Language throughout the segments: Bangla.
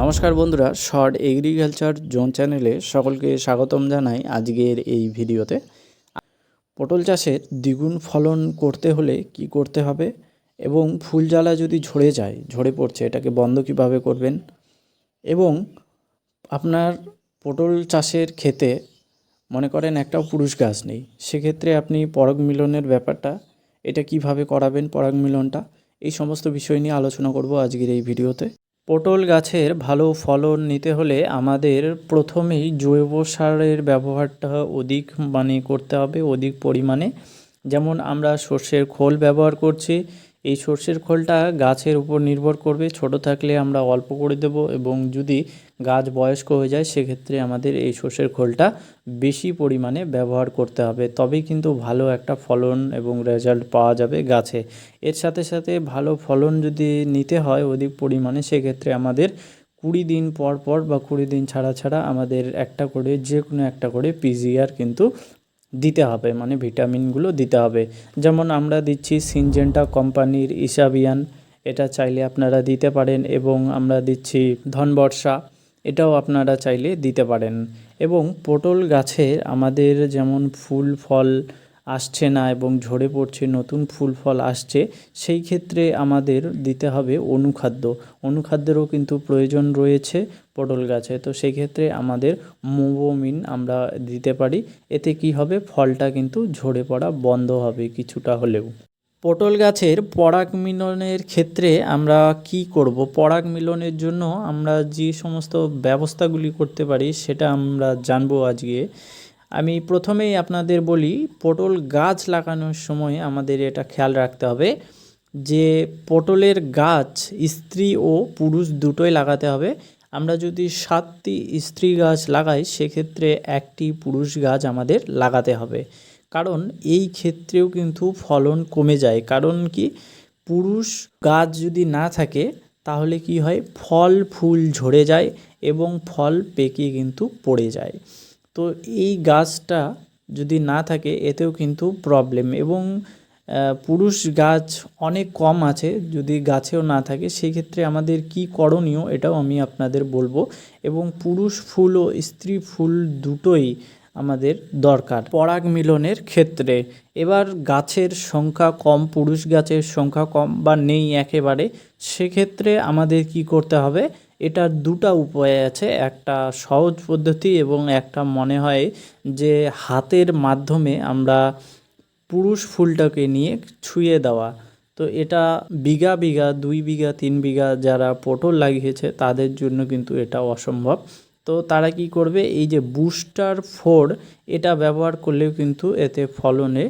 নমস্কার বন্ধুরা, শর্ট এগ্রিকালচার জোন চ্যানেলে সকলকে স্বাগতম জানাই আজকের এই ভিডিওতে। পটল চাষের দ্বিগুণ ফলন করতে হলে কি করতে হবে এবং ফুল জ্বালা যদি ঝরে যায়, ঝরে পড়ছে, এটাকে বন্ধ কীভাবে করবেন? এবং আপনার পটল চাষের ক্ষেতে মনে করেন একটাও পুরুষ গাছ নেই, সেক্ষেত্রে আপনি পরাগ মিলনের ব্যাপারটা, এটা কীভাবে করাবেন পরাগ মিলনটা, এই সমস্ত বিষয় নিয়ে আলোচনা করব আজকের এই ভিডিওতে। পটল গাছের ভালো ফলন নিতে হলে আমাদের প্রথমেই জৈব সারের ব্যবহারটা অধিক মানে করতে হবে, অধিক পরিমাণে। যেমন আমরা সর্ষের খোল ব্যবহার করছি এই সর্ষের খোলটা গাছের উপর নির্ভর করবে। ছোট থাকলে আমরা অল্প করে দেব এবং যদি গাছ বয়স্ক হয়ে যায়, সেক্ষেত্রে আমাদের এই সর্ষের খোলটা বেশি পরিমাণে ব্যবহার করতে হবে। তবেই কিন্তু ভালো একটা ফলন এবং রেজাল্ট পাওয়া যাবে গাছে। এর সাথে সাথে ভালো ফলন যদি নিতে হয় অধিক পরিমাণে, সেক্ষেত্রে আমাদের কুড়ি দিন পর পর বা কুড়ি দিন ছাড়া ছাড়া আমাদের একটা করে যে কোনো একটা করে পিজিআর কিন্তু দিতে হবে মানে ভিটামিনগুলো দিতে হবে। যেমন আমরা দিচ্ছি সিনজেন্টা কোম্পানির ইসাবিয়ান, এটা চাইলে আপনারা দিতে পারেন এবং আমরা দিচ্ছি ধনবর্ষা, এটাও আপনারা চাইলে দিতে পারেন। এবং পটল গাছে আমাদের যেমন ফুল ফল আসছে না এবং ঝরে পড়ছে, নতুন ফুল ফল আসছে, সেই ক্ষেত্রে আমাদের দিতে হবে অনুখাদ্য। অনুখাদ্যেরও কিন্তু প্রয়োজন রয়েছে পটল গাছে তো সেই ক্ষেত্রে আমাদের মোবোমিন আমরা দিতে পারি। এতে কি হবে? ফলটা কিন্তু ঝরে পড়া বন্ধ হবে কিছুটা হলেও। পটল গাছের পরাগ মিলনের ক্ষেত্রে আমরা কি করব? পরাগ মিলনের জন্য আমরা যে সমস্ত ব্যবস্থাগুলি করতে পারি সেটা আমরা জানব আজকে। আমি প্রথমেই আপনাদের বলি, পটল গাছ লাগানোর সময় আমাদের এটা খেয়াল রাখতে হবে যে পটলের গাছ স্ত্রী ও পুরুষ দুটোই লাগাতে হবে। আমরা যদি সাতটি স্ত্রী গাছ লাগাই, সেক্ষেত্রে একটি পুরুষ গাছ আমাদের লাগাতে হবে। কারণ এই ক্ষেত্রেও কিন্তু ফলন কমে যায়। কারণ কি? পুরুষ গাছ যদি না থাকে, তাহলে কি হয়? ফল, ফুল ঝরে যায় এবং ফল পেকে কিন্তু পড়ে যায়। তো এই গাছটা যদি না থাকে, এতেও কিন্তু প্রবলেম এবং পুরুষ গাছ অনেক কম আছে, যদি গাছেও না থাকে, সেই ক্ষেত্রে আমাদের কি করণীয় এটাও আমি আপনাদের বলব। এবং পুরুষ ফুল ও স্ত্রী ফুল দুটোই আমাদের দরকার পরাগ মিলনের ক্ষেত্রে। এবার গাছের সংখ্যা কম, পুরুষ গাছের সংখ্যা কম বা নেই একেবারে, সেক্ষেত্রে আমাদের কি করতে হবে? এটার দুটা উপায় আছে, একটা সহজ পদ্ধতি এবং একটা মনে হয় যে হাতের মাধ্যমে আমরা পুরুষ ফুলটাকে নিয়ে ছুঁয়ে দেওয়া। তো এটা বিঘা বিঘা, দুই বিঘা, তিন বিঘা যারা পটল লাগিয়েছে তাদের জন্য কিন্তু এটা অসম্ভব। তো তারা কি করবে? এই যে বুস্টার ফোর, এটা ব্যবহার করলেও কিন্তু এতে ফলনে,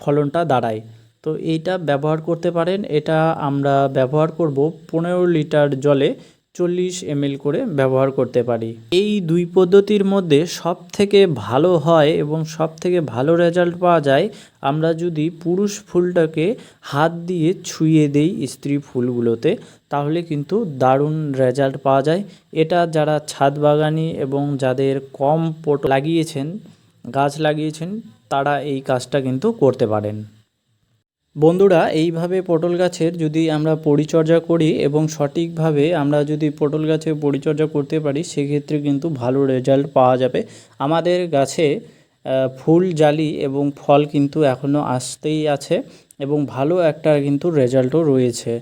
ফলনটা দাঁড়ায়। তো এইটা ব্যবহার করতে পারেন। এটা আমরা ব্যবহার করব পনেরো লিটার জলে। চল্লিশ এমএল করে ব্যবহার করতে পারি। এই দুই পদ্ধতির মধ্যে সব থেকে ভালো হয় এবং সব থেকে ভালো রেজাল্ট পাওয়া যায়, আমরা যদি পুরুষ ফুলটাকে হাত দিয়ে ছুঁয়ে দেই স্ত্রী ফুলগুলোতে, তাহলে কিন্তু দারুণ রেজাল্ট পাওয়া যায়। এটা যারা ছাদ বাগানি এবং যাদের কম পট লাগিয়েছেন, গাছ লাগিয়েছেন, তারা এই কাজটা কিন্তু করতে পারেন। বন্ধুরা, এইভাবে পটল গাছের যদি আমরা পরিচর্যা করি এবং সঠিকভাবে আমরা যদি পটল গাছের পরিচর্যা করতে পারি, সেক্ষেত্রে কিন্তু ভালো রেজাল্ট পাওয়া যাবে। আমাদের গাছে ফুল, জালি এবং ফল কিন্তু এখনও আসতেই আছে এবং ভালো একটা কিন্তু রেজাল্টও রয়েছে।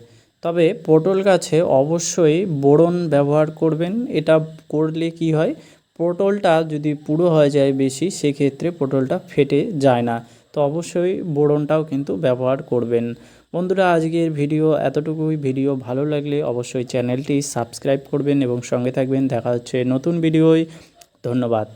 তবে পটল গাছে অবশ্যই বোরন ব্যবহার করবেন। এটা করলে কি হয়? পটলটা যদি পুরো হয়ে যায় বেশি, সেক্ষেত্রে পটলটা ফেটে যায় না। তো অবশ্যই বোরনটাও কিন্তু ব্যবহার করবেন। বন্ধুরা, আজকের ভিডিও এতটুকুই। ভিডিও ভালো লাগলে অবশ্যই চ্যানেলটি সাবস্ক্রাইব করবেন এবং সঙ্গে থাকবেন। দেখা হচ্ছে নতুন ভিডিওই ধন্যবাদ।